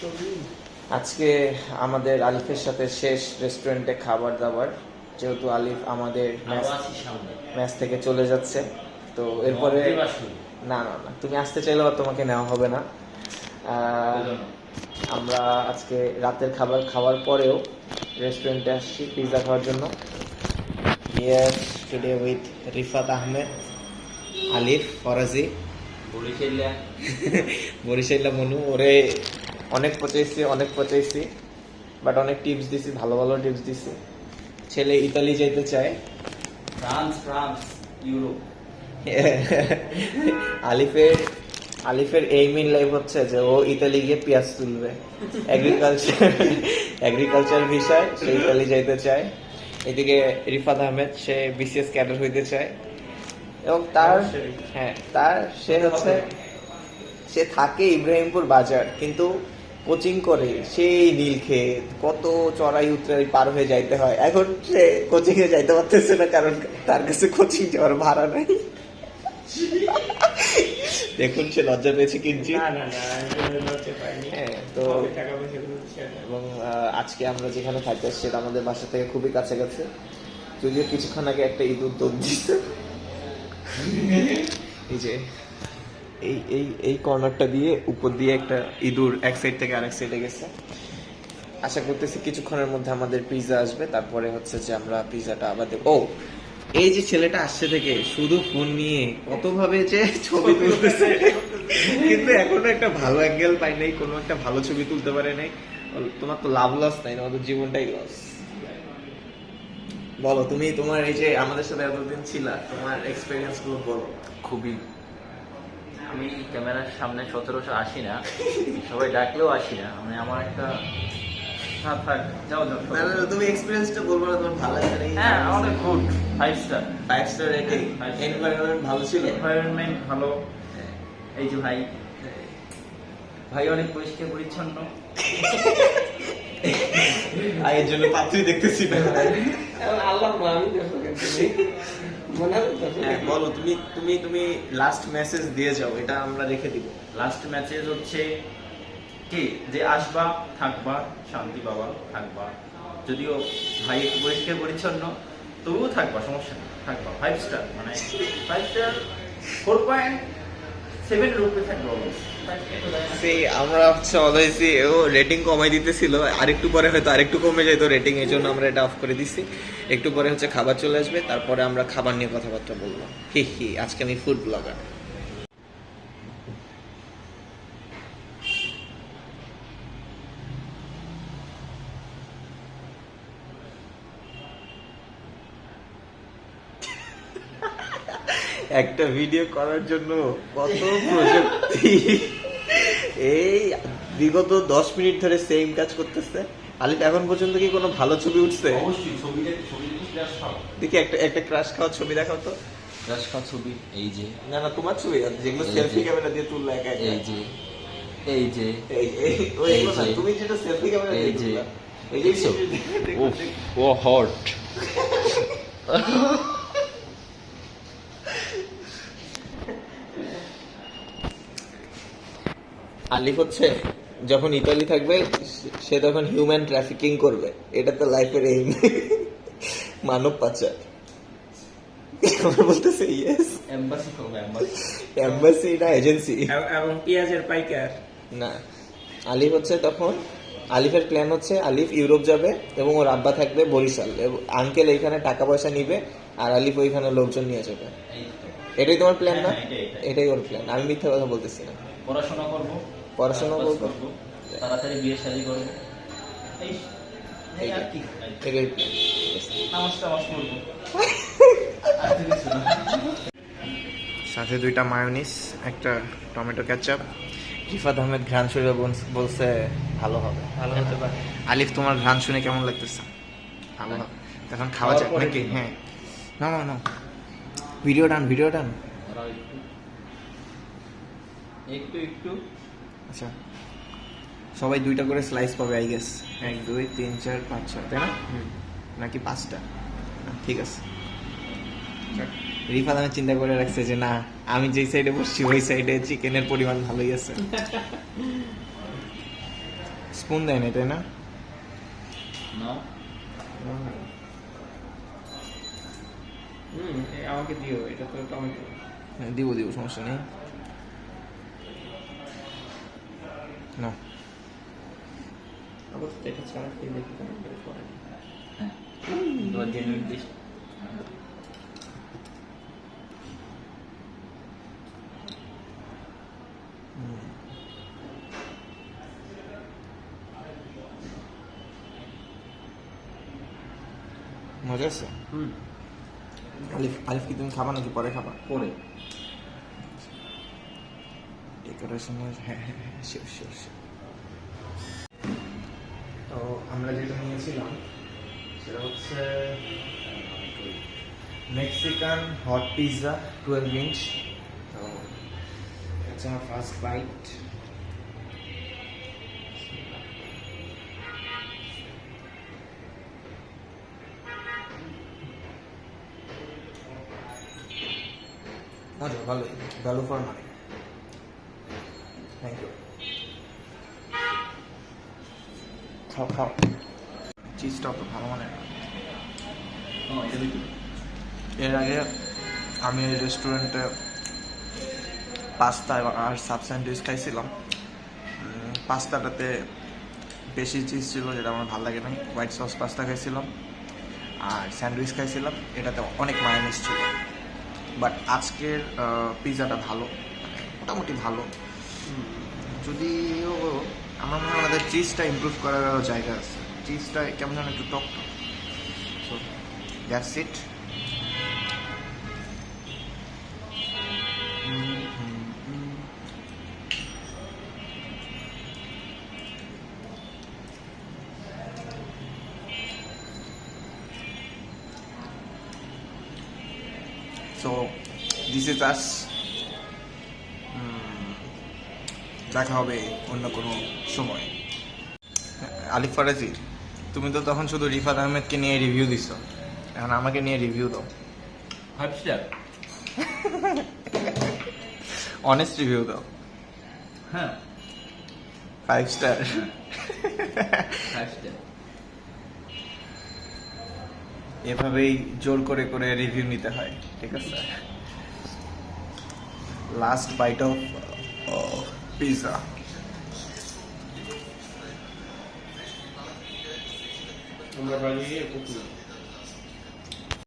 আজকে আমাদের আলিফের সাথে শেষ রেস্টুরেন্টে খাবার দাবার যেহেতু আলিফ আমাদের ম্যাচ থেকে চলে যাচ্ছে। তো এরপরে না না না তুমি আসতে চাইলেও আর তোমাকে নেওয়া হবে না। আমরা আজকে রাতের খাবার খাওয়ার পরেও রেস্টুরেন্টে আসছি পিৎজা খাওয়ার জন্য। Year today with Rifat Ahmed Alif Faraji. বরিশালিয়া বরিশাইলা Manu ওরে অনেক পচাইছি অনেক পচাইছি বাট অনেক টিপস দিছি ভালো ভালো টিপস দিছি। ছেলে ইতালি যেতে চায়। France France Europe. আলিফের আলিফের এইম ইন লাইফ হচ্ছে যে ও ইতালি গিয়ে পেঁয়াজ তুলবে। এগ্রিকালচার এগ্রিকালচার বিষয় সে ইতালি যাইতে চায়। এদিকে রিফাত আহমেদ সে বিসিএস ক্যাডার হইতে চায়। এবং তার হ্যাঁ তার সে হচ্ছে সে থাকে ইব্রাহিমপুর বাজার কিন্তু কোচিং করে সেই নীলক্ষেত কত চড়াই উতরাই পার হয়ে যাইতে হয়। এখন সে কোচিং এ যাইতে পারতেছে না কারণ তার কাছে কোচিং যাওয়ার ভাড়া নাই। দেখুন সে লজ্জা পেয়েছে হ্যাঁ, তো পয়সা এবং আজকে আমরা যেখানে খাইতে আসছি সেটা আমাদের বাসা থেকে খুবই কাছাকাছি। যদিও কিছুক্ষণ আগে একটা ইঁদুর দৌড় দিচ্ছে এই যে এই এই এই কর্নারটা দিয়ে উপর দিয়ে একটা ইঁদুর এক সাইড থেকে আরেক সাইডে গেছে। আশা করতেছি কিছুক্ষণের মধ্যে আমাদের পিৎজা আসবে। তারপরে হচ্ছে যে আমরা পিৎজাটা আবার দেবো। ও, এই যে ছেলেটা আসছে থেকে শুধু ফোন নিয়ে কতভাবে যে ছবি তুলতেছে। কিন্তু এখনও একটা ভালো অ্যাঙ্গেল পাই নাই, কোনো একটা ভালো ছবি তুলতে পারে নাই। তোমার তো লাভ লস নাই তোমার জীবনটাই লস বলো, তুমি তোমার এই যে আমাদের সাথে এতদিন ছিলা, তোমার এক্সপিরিয়েন্সগুলো বলো। খুবই আমি ক্যামেরার সামনে সতেরোশো আসি না। সবাই ডাকলেও আসি না। মানে আমার একটা না, তুমি এক্সপিরিয়েন্সটা বলব না তোমার ভালো হ্যাঁ আমাদের good five star five star rating environment ভালো ছিল? এনভায়রনমেন্ট ভালো। এই যে ভাই। ভাই অনেক পরিষ্কার পরিচ্ছন্ন। আর এর জন্য পাত্রী দেখতেছি না। আল্লাহ আমি হ্যাঁ, বলো তুমি তুমি তুমি লাস্ট মেসেজ দিয়ে যাও এটা আমরা রেখে দিব। লাস্ট মেসেজ হচ্ছে কি? যে আসবা থাকবা শান্তি বাবা থাকবা। যদিও ভাই একটু পরিষ্কার পরিচ্ছন্ন তবুও থাকবা সমস্যা নেই থাকবা। ফাইভ স্টার মানে ফাইভ স্টার ফোর পয়েন্ট সেই আমরা হচ্ছে অলওয়েজই ও রেটিং কমাই দিতেছিল। আরেকটু পরে হয়তো আরেকটু কমে যেত রেটিং এই জন্য আমরা এটা অফ করে দিছি। একটু পরে হচ্ছে খাবার চলে আসবে, তারপরে আমরা খাবার নিয়ে কথাবার্তা বলব। হি হি, আজকে আমি ফুড ব্লগার একটা ভিডিও করার জন্য কত প্রযুক্তি? এই বিগত দশ মিনিট ধরে সেম কাজ করতেছে। আলিফ এখন পর্যন্ত কি কোনো ভালো ছবি উঠছে? অবশ্যই ছবিটা ছবিটা ক্রাশ খাও। দেখি একটা একটা ক্রাশ খাওয়া ছবি দেখাও তো। ক্রাশ খাও ছবি এই যে। না না তোমার ছবি যেগুলো সেলফি ক্যামেরা দিয়ে তুললা একা। এই যে। এই যে। এই ওই। তুমি যেটা সেলফি ক্যামেরা দিয়ে এই যে। তুললা এই। ও হট আলিফ হচ্ছে যখন ইতালি থাকবে সে- তখন হিউম্যান ট্রাফিকিং করবে। এটা তো লাইফের এইম মানব পাচার। আমরা বলতেছে ইয়েস এম্বাসি করব এম্বাসি এম্বাসি না এজেন্সি এবং- পেঁয়াজের পাইকার। না। আলিফ হচ্ছে তখন আলিফের প্ল্যান হচ্ছে আলিফ ইউরোপ যাবে এবং ওর আব্বা থাকবে বরিশাল। আঙ্কেল এইখানে টাকা পয়সা নিবে আর আলিফ ওইখানে লোকজন নিয়ে যাবে। এটাই তোমার প্ল্যান না? হ্যাঁ। এটাই ওর প্ল্যান আমি মিথ্যা কথা বলতেছি না। পড়াশোনা করব। পড়াশোনা করব। তাড়াতাড়ি বিয়ে শাদী করব। সাথে দুইটা মায়োনিস একটা টমেটো ক্যাচাপ রিফাত আহমেদ ঘ্রাণ শুনে বল- বলছে ভালো হবে। ভালো হতে পারে। আলিফ তোমার ঘ্রাণ শুনে কেমন লাগতেছে? ভালো হবে। এখন খাওয়া যাক নাকি? হ্যাঁ। না না না। Video done video done. একটু একটু। আচ্ছা। সবাই দুইটা করে স্লাইস পাবে আই গেস এক দুই তিন চার পাঁচ ছয় তাই না? নাকি পাঁচটা? ঠিক আছে। রিফাত আমি চিন্তা করে রাখছে যে না আমি যেই সাইডে বসছি ওই সাইডে চিকেনের পরিমাণ ভালোই আছে। স্পুন দেয় না তাই না? আমাকে দিও এটা তো টমেটো হ্যাঁ, দিব দিব সমস্যা নেই। না তো এটা ছাড়া দেখি কেমন করে মজা আছে আলিফ আলিফ কি তুমি খাবা নাকি পরে খাবা পরে ডেকোরেশন হ্যাঁ হ্যাঁ হ্যাঁ তো আমরা যেটা নিয়েছিলাম, সেটা হচ্ছে Mexican hot pizza twelve inch তো এটা আমার ফার্স্ট বাইট মজা, ভালোই। Value for money thank you খাও খাও চিজটা তো ভালো মানে না। দেখি এর আগে আমি এই রেস্টুরেন্টে পাস্তা আর সাব স্যান্ডউইচ খাইছিলাম। পাস্তাটাতে বেশি চিজ ছিল যেটা আমার ভালো লাগে না হোয়াইট সস পাস্তা খাইছিলাম। আর স্যান্ডউইচ খাইছিলাম। এটাতে অনেক মায়োনিজ ছিল। বাট আজকের পিৎজাটা ভালো। মোটামুটি ভালো। যদিও আমার মনে হয় আমাদের চিজটা ইমপ্রুভ করার জায়গা আছে। চিজটা কেমন যেন একটু টক টক। So that's it so this is us দেখা হবে অন্য কোনো সময়। আলিফ ফারাজি তুমি তো তখন শুধু রিফাত আহমেদকে নিয়ে রিভিউ দিছ। এখন আমাকে নিয়ে রিভিউ দাও। ফাইভ স্টার অনেস্ট রিভিউ দাও। হ্যাঁ। ফাইভ স্টার ফাইভ স্টার এভাবেই জোর করে করে রিভিউ নিতে হয় ঠিক আছে? লাস্ট বাইট অফ পিৎজা আমরা বাড়ি গিয়ে কুকুর